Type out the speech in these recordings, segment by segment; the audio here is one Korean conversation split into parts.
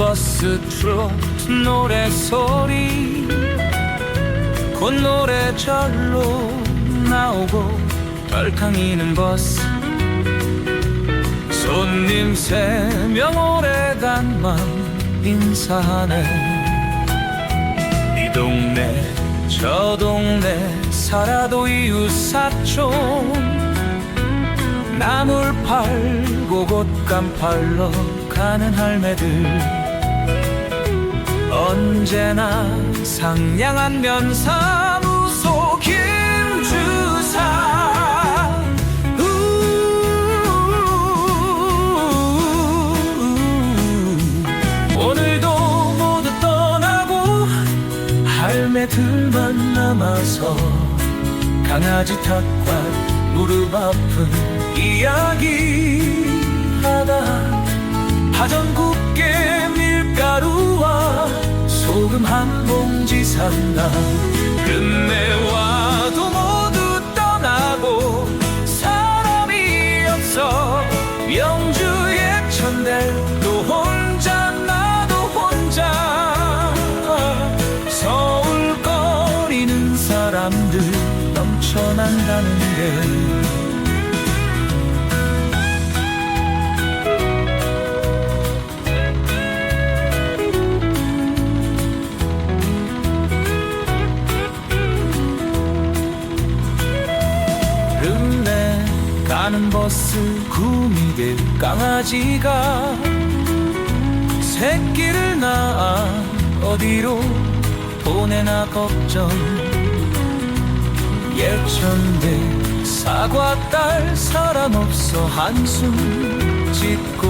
버스 트롯 노래소리. 곧 노래절로 나오고 덜컹이는 버스. 손님 세 명 오래간만 인사하네. 이 동네 저 동네 살아도 이웃사촌. 나물 팔고 곶감 팔러 가는 할매들. 언제나 상냥한 면사무소 김주사. 우 오늘도 모두 떠나고 할매들만 남아서 강아지 탓과 무릎 아픈 이야기하다 파전 굽게 밀가루와 소금 한 봉지 산다 끝내 와도 모두 떠나고 사람이 없어 영주의 천대도 혼자 나도 혼자 서울 거리는 사람들 넘쳐난다는데 가는 버스 구미길 강아지가 새끼를 낳아 어디로 보내나 걱정. 예천대 사과 딸 사람 없어 한숨 짓고.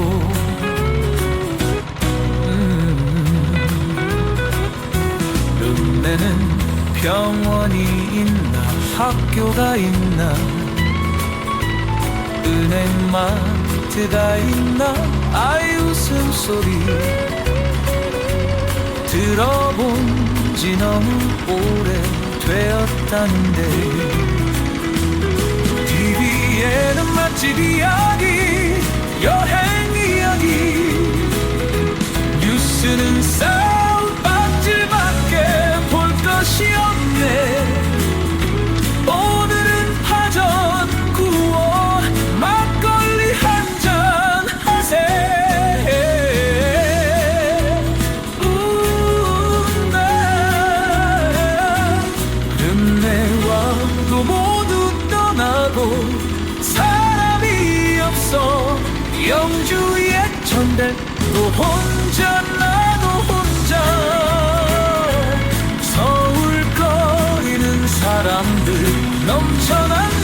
읍내는 병원이 있나 학교가 있나 은행 마트가 있나? 아이 웃음소리. 들어본 지 너무 오래 되었다는데. TV에는 떠나고 사람이 없어. 영주의 천대 또 혼자 나도 혼자 서울 거리는 사람들 넘쳐난